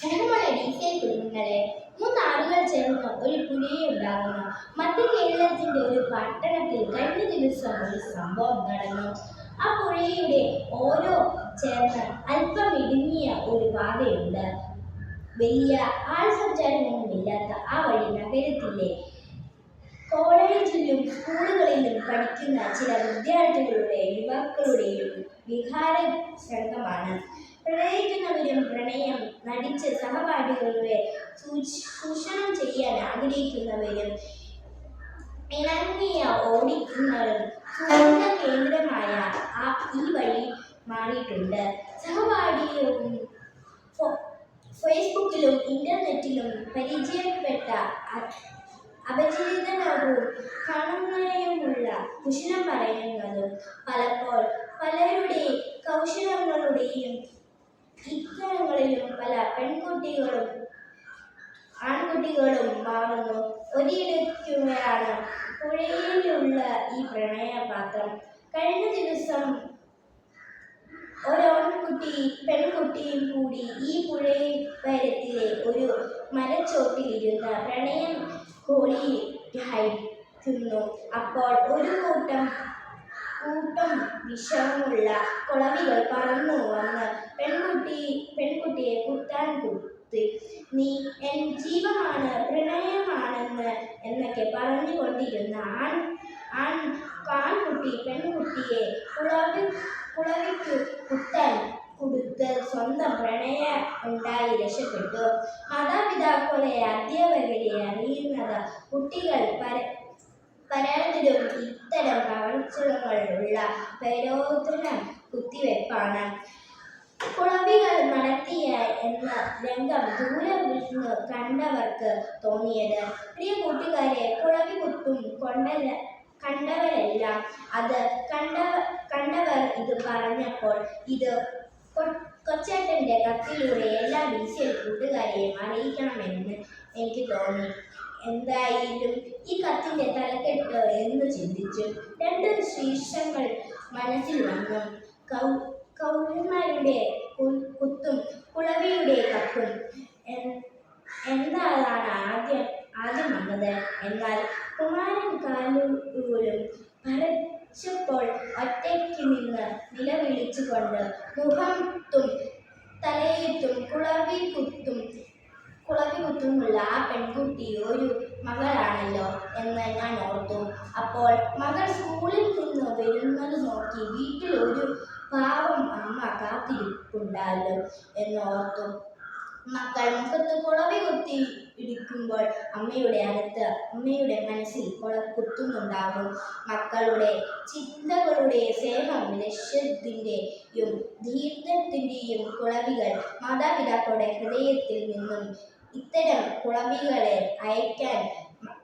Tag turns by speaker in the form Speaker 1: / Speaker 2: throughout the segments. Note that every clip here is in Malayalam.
Speaker 1: സ്നേഹമുള്ള ഡി സി കുടുംബങ്ങളെ മൂന്നാളുകൾ ചേർന്ന് ഒരു പുലിയെ ഉണ്ടാകുന്നു. മധ്യ കേരളത്തിന്റെ ഒരു പട്ടണത്തിൽ കഴിഞ്ഞ ദിവസം ഒരു സംഭവം നടന്നു. ആ പുഴയുടെ ഓരോ ചേർന്ന് അല്പം ഇടുങ്ങിയ ഒരു പാതയുണ്ട്. വലിയ ആൾ സഞ്ചാരമൊന്നുമില്ലാത്ത ആ വഴി നഗരത്തിലെ കോളേജിലും സ്കൂളുകളിലും പഠിക്കുന്ന ചില വിദ്യാർത്ഥികളുടെ യുവാക്കളുടെയും വിഹാര സംഘമാണ്. പ്രണയിക്കുന്നവരും പ്രണയം നടിച്ച് സഹപാഠികളുടെ ചൂഷ്- ചൂഷണം ചെയ്യാൻ ആഗ്രഹിക്കുന്നവരും ഇണങ്ങിയ ഓടിക്കുന്നവരും സുഗന്ധ കേന്ദ്രമായ ആ ഈ വഴി മാറിയിട്ടുണ്ട്. സഹപാഠിയും ഫേസ്ബുക്കിലും ഇന്റർനെറ്റിലും പരിചയപ്പെട്ട അപചരിതനാകും കാണുന്നതിനുമുള്ള കുശലം പറയുന്നതും പലപ്പോൾ പലരുടെ കൗശലങ്ങളുടെയും ഇത്തരങ്ങളിലും പല പെൺകുട്ടികളും ആൺകുട്ടികളും മാറുന്നു ഒരിടയ്ക്കുകയാണ് പുഴയിലുള്ള ഈ പ്രണയപാത്രം. കഴിഞ്ഞ ദിവസം ഒരാൺകുട്ടി പെൺകുട്ടിയും കൂടി ഈ പുഴയത്തിലെ ഒരു മരച്ചോട്ടിലിരുന്ന് പ്രണയം കോളി ഹൈക്കുന്നു അപ്പോൾ ഒരു കൂട്ടം കൂട്ടം വിഷമുള്ള കുളവികൾ പറന്നു വന്ന് പെൺകുട്ടി പെൺകുട്ടിയെ കുത്താൻ കുത്തി. നീ എൻ ജീവമാണ് പ്രണയമാണെന്ന് എന്നൊക്കെ പറഞ്ഞുകൊണ്ടിരുന്ന ആൺ ആൺ ആൺകുട്ടി പെൺകുട്ടിയെ കുളവി കുളവിക്ക് കുത്താൻ കൊടുത്ത് സ്വന്തം പ്രണയ ഉണ്ടായി രക്ഷപ്പെട്ടു. മാതാപിതാക്കളെ അധ്യാപകരെ അറിയുന്നത് കുട്ടികൾ പര പലതിലും ഇത്തരം കവർച്ചകളുള്ള പ്രരോധനം കുത്തിവെപ്പാണ് കുളവികൾ നടത്തിയ എന്ന രംഗം ദൂരം വിഷ്ണു കണ്ടവർക്ക് തോന്നിയത്. പ്രിയ കൂട്ടുകാരെ കുളവി കുത്തും കൊണ്ടര കണ്ടവരെല്ലാം. അത് കണ്ടവ കണ്ടവർ ഇത് പറഞ്ഞപ്പോൾ ഇത് കൊച്ചേട്ടന്റെ കത്തിലൂടെ എല്ലാ ബിസിയൽ കൂട്ടുകാരെയും അറിയിക്കണമെന്ന് എനിക്ക് തോന്നി. എന്തായാലും ഈ കത്തിന്റെ തലക്കെട്ട് എന്ന് ചിന്തിച്ചു. രണ്ട് ശീർഷങ്ങൾ മനസ്സിൽ വന്നു. കൗ കൗരന്മാരുടെ കുത്തും കുളവിയുടെ കത്തും എന്താണ് ആദ്യം ആദ്യം വന്നത്? എന്നാൽ കുമാരൻ കാലൂരും പരച്ചപ്പോൾ ഒറ്റയ്ക്ക് നിന്ന് നിലവിളിച്ചുകൊണ്ട് മുഖത്തും തലയെത്തും കുളവി കുത്തും കുളവി കുത്തുമുള്ള ആ പെൺകുട്ടി ഒരു മകളാണല്ലോ എന്ന് ഞാൻ ഓർത്തു. അപ്പോൾ മകൾ സ്കൂളിൽ നിന്ന് വരുന്നത് നോക്കി വീട്ടിൽ ഒരു പാവം അമ്മ കാത്തിരിപ്പുണ്ടല്ലോ എന്ന് ഓർത്തു. മക്കൾ മുഖത്ത് കുളവി കുത്തി ഇടിക്കുമ്പോൾ അമ്മയുടെ അകത്ത് അമ്മയുടെ മനസ്സിൽ കുള കുത്തുന്നുണ്ടാകും മക്കളുടെ ചിന്തകളുടെ സേവം ലക്ഷ്യത്തിന്റെയും ധീരത്തിന്റെയും കുളവികൾ മാതാപിതാക്കളുടെ ഹൃദയത്തിൽ നിന്നും ഇത്തരം കുളമ്പികളെ അയക്കാൻ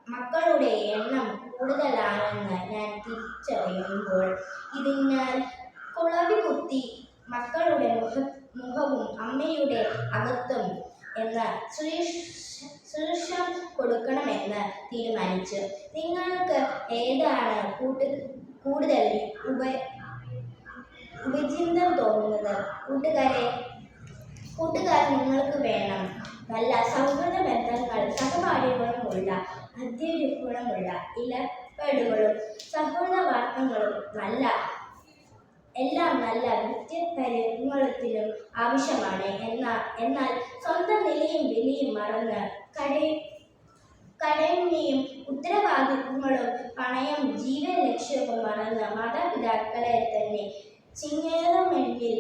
Speaker 1: മക്കളുടെ എണ്ണം കൂടുതലാണെന്ന് ഞാൻ തിരിച്ചറിയുമ്പോൾ ഇതിനാൽ കുളവി കുത്തി മക്കളുടെ മുഖ മുഖവും അമ്മയുടെ അകത്തും എന്ന ശീർഷം കൊടുക്കണമെന്ന് തീരുമാനിച്ചു. നിങ്ങൾക്ക് ഏതാണ് കൂട്ട് കൂടുതൽ ഉപ ഉപചിന്തം തോന്നുന്നത്? കൂട്ടുകാരെ കൂട്ടുകാർ നിങ്ങൾക്ക് വേണം. നല്ല സൗഹൃദ ബന്ധങ്ങൾ സഹപാഠികളുമുള്ള അധ്യയനങ്ങളുമുള്ള ഇലപ്പടുകളും സൗഹൃദ വാർത്തകളും നല്ല എല്ലാം നല്ല വ്യക്തിപരിമളത്തിലും ആവശ്യമാണ്. എന്നാൽ എന്നാൽ സ്വന്തം നിലയും വിലയും മറന്ന് കടയ കടമയും ഉത്തരവാദിത്വങ്ങളും പണയം ജീവൻ ലക്ഷ്യവും മറന്ന് മാതാപിതാക്കളെ തന്നെ ചിങ്ങേതമെങ്കിൽ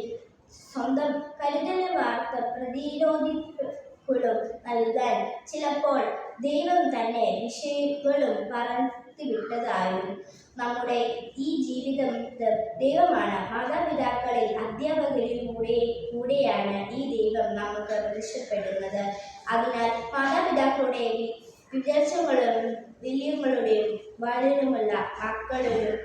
Speaker 1: സ്വന്തം കരുതൽ വാർത്ത പ്രതിരോധികളും നൽകാൻ ചിലപ്പോൾ ദൈവം തന്നെ വിഷയങ്ങളും പറത്തിവിട്ടതായും നമ്മുടെ ഈ ജീവിതം ദൈവമാണ്. മാതാപിതാക്കളിൽ അധ്യാപകരിൽ കൂടെ കൂടെയാണ് ഈ ദൈവം നമുക്ക് പ്രത്യക്ഷപ്പെടുന്നത്. അതിനാൽ മാതാപിതാക്കളുടെ വിദേശങ്ങളും വലിയങ്ങളുടെയും വളരുമുള്ള മക്കളിലും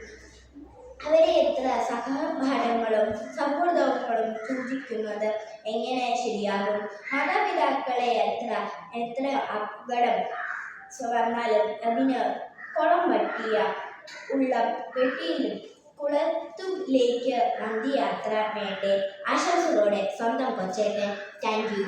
Speaker 1: അവരെ എത്ര സഹപാഠങ്ങളും സൗഹൃദങ്ങളും സൂചിക്കുന്നത് എങ്ങനെ ശരിയാകും? മാതാപിതാക്കളെ എത്ര എത്ര അപകടം വന്നാലും അതിന് കുളം വട്ടിയ ഉള്ള പെട്ടിയിലും കുളത്തിലേക്ക് നന്ദി യാത്ര വേണ്ടേ? ആശംസകളോടെ സ്വന്തം കൊച്ചേട്ടൻ. Thank you